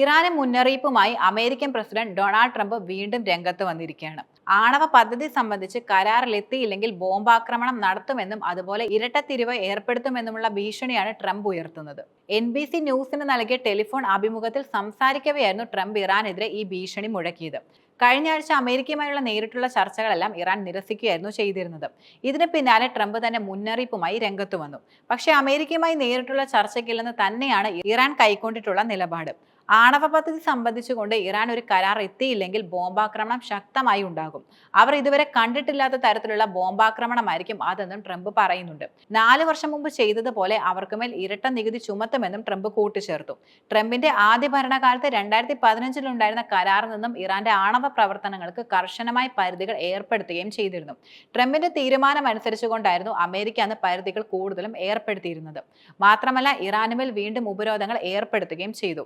ഇറാന് മുന്നറിയിപ്പുമായി American president Donald Trump വീണ്ടും രംഗത്ത് വന്നിരിക്കുകയാണ്. ആണവ പദ്ധതി സംബന്ധിച്ച് കരാറിലെത്തിയില്ലെങ്കിൽ ബോംബാക്രമണം നടത്തുമെന്നും അതുപോലെ ഇരട്ടത്തിരിവ് ഏർപ്പെടുത്തുമെന്നുമുള്ള ഭീഷണിയാണ് ട്രംപ് ഉയർത്തുന്നത്. എൻ ബി സി ന്യൂസിന് നൽകിയ ടെലിഫോൺ അഭിമുഖത്തിൽ സംസാരിക്കവെയായിരുന്നു ട്രംപ് ഇറാനെതിരെ ഈ ഭീഷണി മുഴക്കിയത്. കഴിഞ്ഞ ആഴ്ച അമേരിക്കയുമായുള്ള നേരിട്ടുള്ള ചർച്ചകളെല്ലാം ഇറാൻ നിരസിക്കുകയായിരുന്നു ചെയ്തിരുന്നത്. ഇതിന് പിന്നാലെ ട്രംപ് തന്നെ മുന്നറിയിപ്പുമായി രംഗത്ത് വന്നു. പക്ഷേ അമേരിക്കയുമായി നേരിട്ടുള്ള ചർച്ചയ്ക്കില്ലെന്ന് തന്നെയാണ് ഇറാൻ കൈക്കൊണ്ടിട്ടുള്ള നിലപാട്. ആണവ പദ്ധതി സംബന്ധിച്ചുകൊണ്ട് ഇറാൻ ഒരു കരാർ എത്തിയില്ലെങ്കിൽ ബോംബാക്രമണം ശക്തമായി ഉണ്ടാകും. അവർ ഇതുവരെ കണ്ടിട്ടില്ലാത്ത തരത്തിലുള്ള ബോംബാക്രമണമായിരിക്കും അതെന്നും ട്രംപ് പറയുന്നുണ്ട്. നാല് വർഷം മുമ്പ് ചെയ്തതുപോലെ അവർക്കുമേൽ ഇരട്ട നികുതി ചുമത്തുമെന്നും ട്രംപ് കൂട്ടിച്ചേർത്തു. ട്രംപിന്റെ ആദ്യ ഭരണകാലത്ത് രണ്ടായിരത്തി പതിനഞ്ചിലുണ്ടായിരുന്ന കരാറിൽ നിന്നും ഇറാന്റെ ആണവ പ്രവർത്തനങ്ങൾക്ക് കർശനമായ പരിധികൾ ഏർപ്പെടുത്തുകയും ചെയ്തിരുന്നു. ട്രംപിന്റെ തീരുമാനം അനുസരിച്ചുകൊണ്ടായിരുന്നു അമേരിക്ക അന്ന് പരിധികൾ കൂടുതലും ഏർപ്പെടുത്തിയിരുന്നത്. മാത്രമല്ല ഇറാനുമേൽ വീണ്ടും ഉപരോധങ്ങൾ ഏർപ്പെടുത്തുകയും ചെയ്തു.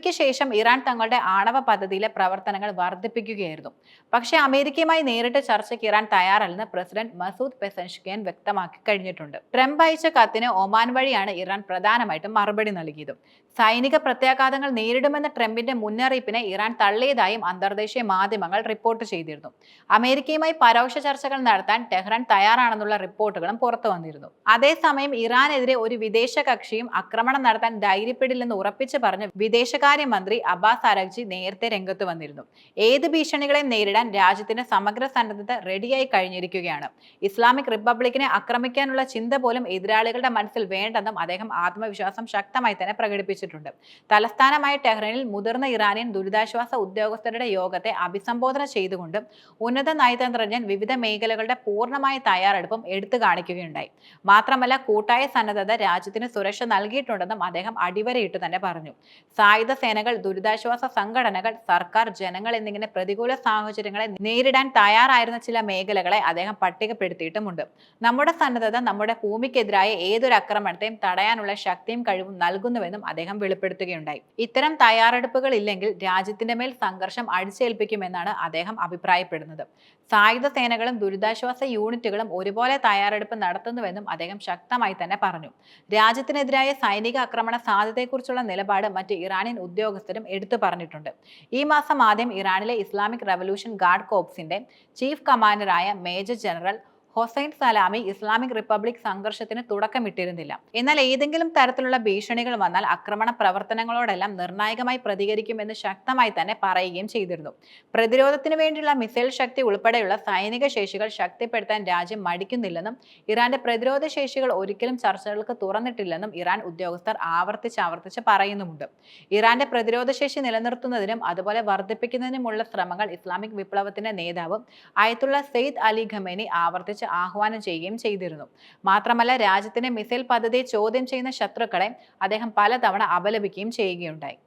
ഇവയ്ക്ക് ശേഷം ഇറാൻ തങ്ങളുടെ ആണവ പദ്ധതിയിലെ പ്രവർത്തനങ്ങൾ വർദ്ധിപ്പിക്കുകയായിരുന്നു. പക്ഷേ അമേരിക്കയുമായി നേരിട്ട് ചർച്ചയ്ക്ക് ഇറാൻ തയ്യാറല്ലെന്ന് പ്രസിഡന്റ് മസൂദ് പെസൻഷ്കിയൻ വ്യക്തമാക്കി കഴിഞ്ഞിട്ടുണ്ട്. ട്രംപ് അയച്ച കത്തിന് ഒമാൻ വഴിയാണ് ഇറാൻ പ്രധാനമായിട്ടും മറുപടി നൽകിയത്. സൈനിക പ്രത്യാഘാതങ്ങൾ നേരിടുമെന്ന ട്രംപിന്റെ മുന്നറിയിപ്പിനെ ഇറാൻ തള്ളിയതായും അന്തർദേശീയ മാധ്യമങ്ങൾ റിപ്പോർട്ട് ചെയ്തിരുന്നു. അമേരിക്കയുമായി പരോക്ഷ ചർച്ചകൾ നടത്താൻ ടെഹ്റാൻ തയ്യാറാണെന്നുള്ള റിപ്പോർട്ടുകളും പുറത്തു വന്നിരുന്നു. അതേസമയം ഇറാനെതിരെ ഒരു വിദേശ കക്ഷിയും ആക്രമണം നടത്താൻ ധൈര്യപ്പെടില്ലെന്ന് ഉറപ്പിച്ചു പറഞ്ഞ് വിദേശകാര്യമന്ത്രി അബ്ബാസ് അരഗ്ജി നേരത്തെ രംഗത്ത് വന്നിരുന്നു. ഏത് ഭീഷണികളെയും നേരിടാൻ രാജ്യത്തിന്റെ സമഗ്ര സന്നദ്ധത റെഡിയായി കഴിഞ്ഞിരിക്കുകയാണ്. ഇസ്ലാമിക് റിപ്പബ്ലിക്കിനെ ആക്രമിക്കാനുള്ള ചിന്ത പോലും എതിരാളികളുടെ മനസ്സിൽ വേണ്ടെന്നും അദ്ദേഹം ആത്മവിശ്വാസം ശക്തമായി തന്നെ പ്രകടിപ്പിച്ചിട്ടുണ്ട്. തലസ്ഥാനമായ ടെഹ്റാനിൽ മുതിർന്ന ഇറാനിയൻ ദുരിതാശ്വാസ ഉദ്യോഗസ്ഥരുടെ യോഗത്തെ അഭിസംബോധന ചെയ്തുകൊണ്ട് ഉന്നത നയതന്ത്രജ്ഞൻ വിവിധ മേഖലകളുടെ പൂർണമായ തയ്യാറെടുപ്പും എടുത്തു കാണിക്കുകയുണ്ടായി. മാത്രമല്ല കൂട്ടായ സന്നദ്ധത രാജ്യത്തിന് സുരക്ഷ നൽകിയിട്ടുണ്ടെന്നും അദ്ദേഹം അടിവരയിട്ട് തന്നെ പറഞ്ഞു. സായുധ സേനകൾ ദുരിതാശ്വാസ സംഘടനകൾ സർക്കാർ ജനങ്ങൾ എന്നിങ്ങനെ പ്രതികൂല സാഹചര്യങ്ങളെ നേരിടാൻ തയ്യാറായിരുന്ന ചില മേഖലകളെ അദ്ദേഹം പട്ടികപ്പെടുത്തിയിട്ടുമുണ്ട്. നമ്മുടെ സന്നദ്ധത നമ്മുടെ ഭൂമിക്കെതിരായ ഏതൊരു ആക്രമണത്തെയും തടയാനുള്ള ശക്തിയും കഴിവും നൽകുന്നുവെന്നും അദ്ദേഹം വെളിപ്പെടുത്തുകയുണ്ടായി. ഇത്തരം തയ്യാറെടുപ്പുകൾ ഇല്ലെങ്കിൽ രാജ്യത്തിന്റെ മേൽ സംഘർഷം അടിച്ചേൽപ്പിക്കുമെന്നാണ് അദ്ദേഹം അഭിപ്രായപ്പെടുന്നത്. സായുധ സേനകളും ദുരിതാശ്വാസ യൂണിറ്റുകളും ഒരുപോലെ തയ്യാറെടുപ്പ് നടത്തുന്നുവെന്നും അദ്ദേഹം ശക്തമായി തന്നെ പറഞ്ഞു. രാജ്യത്തിനെതിരായ സൈനിക ആക്രമണ സാധ്യതയെക്കുറിച്ചുള്ള നിലപാട് മറ്റ് ഇറാനിയൻ ഉദ്യോഗസ്ഥരും എടുത്തു പറഞ്ഞിട്ടുണ്ട്. ഈ മാസം ആദ്യം ഇറാനിലെ ഇസ്ലാമിക് റവല്യൂഷൻ ഗാർഡ് കോപ്സിന്റെ chief കമാൻഡറായ Major General Hossein Salami Islamic Republic സംഘർഷത്തിന് തുടക്കമിട്ടിരുന്നില്ല. എന്നാൽ ഏതെങ്കിലും തരത്തിലുള്ള ഭീഷണികൾ വന്നാൽ ആക്രമണ പ്രവർത്തനങ്ങളോടെല്ലാം നിർണായകമായി പ്രതികരിക്കുമെന്ന് ശക്തമായി തന്നെ പറയുകയും ചെയ്തിരുന്നു. പ്രതിരോധത്തിന് വേണ്ടിയുള്ള മിസൈൽ ശക്തി ഉൾപ്പെടെയുള്ള സൈനിക ശേഷികൾ ശക്തിപ്പെടുത്താൻ രാജ്യം മടിക്കുന്നില്ലെന്നും ഇറാന്റെ പ്രതിരോധ ശേഷികൾ ഒരിക്കലും ചർച്ചകൾക്ക് തുറന്നിട്ടില്ലെന്നും ഇറാൻ ഉദ്യോഗസ്ഥർ ആവർത്തിച്ച് ആവർത്തിച്ച് പറയുന്നുമുണ്ട്. ഇറാന്റെ പ്രതിരോധ ശേഷി നിലനിർത്തുന്നതിനും അതുപോലെ വർദ്ധിപ്പിക്കുന്നതിനുമുള്ള ശ്രമങ്ങൾ ഇസ്ലാമിക് വിപ്ലവത്തിന്റെ നേതാവ് അയത്തുള്ള സെയ്ദ് അലി ഖമേനി ആവർത്തിച്ച് ആഹ്വാനം ചെയ്യുകയും ചെയ്തിരുന്നു. മാത്രമല്ല രാജ്യത്തിന്റെ മിസൈൽ പദ്ധതിയെ ചോദ്യം ചെയ്യുന്ന ശത്രുക്കളെ അദ്ദേഹം പലതവണ അപലപിക്കുകയും ചെയ്യുകയുണ്ടായി.